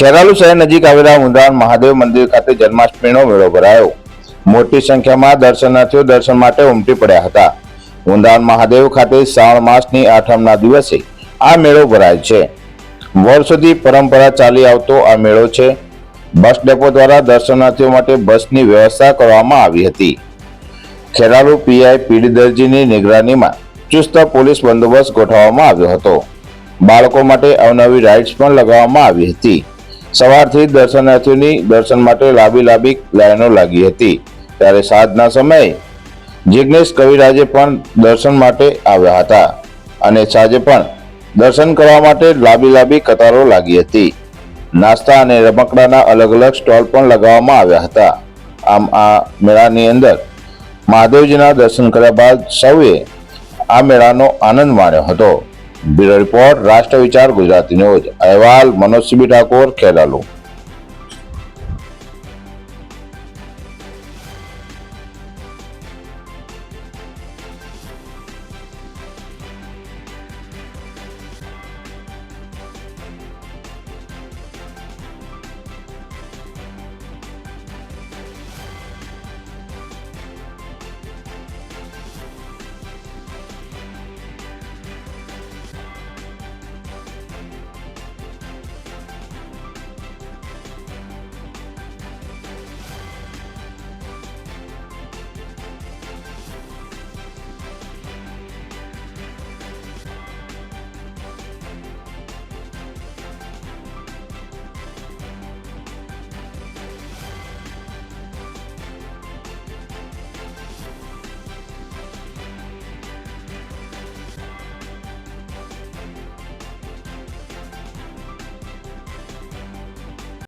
ખેરાલુ શહેર નજીક આવેલા ઉંદાણ મહાદેવ મંદિર ખાતે જન્માષ્ટમીનો મેળો ભરાયો. મોટી સંખ્યામાં દર્શનાર્થીઓ દર્શન માટે ઉમટી પડ્યા હતા. ઉંદાણ મહાદેવ ખાતે શ્રાવણ માસની આઠમના દિવસે આ મેળો ભરાય છે. વર્ષોથી પરંપરા ચાલી આવતો આ મેળો છે. બસ ડેપો દ્વારા દર્શનાર્થીઓ માટે બસની વ્યવસ્થા કરવામાં આવી હતી. ખેરાલુ પીઆઈ પીડી દરજીની નિગરાનીમાં ચુસ્ત પોલીસ બંદોબસ્ત ગોઠવવામાં આવ્યો હતો. બાળકો માટે અવનવી રાઇડ્સ પણ લગાવવામાં આવી હતી. સવારથી દર્શનાર્થીઓની દર્શન માટે લાંબી લાંબી લાઈનો લાગી હતી. ત્યારે સાંજના સમયે જિગ્નેશ કવિરાજે પણ દર્શન માટે આવ્યા હતા અને સાંજે પણ દર્શન કરવા માટે લાંબી લાંબી કતારો લાગી હતી. નાસ્તા અને રમકડાના અલગ અલગ સ્ટોલ પણ લગાવવામાં આવ્યા હતા. આમ આ મેળાની અંદર મહાદેવજીના દર્શન કર્યા બાદ સૌએ આ મેળાનો આનંદ માણ્યો હતો. બ્યુરો રિપોર્ટ રાષ્ટ્ર વિચાર ગુજરાતી ન્યૂઝ. અહેવાલ મનોજ સિબી ઠાકોર ખેરાલુ.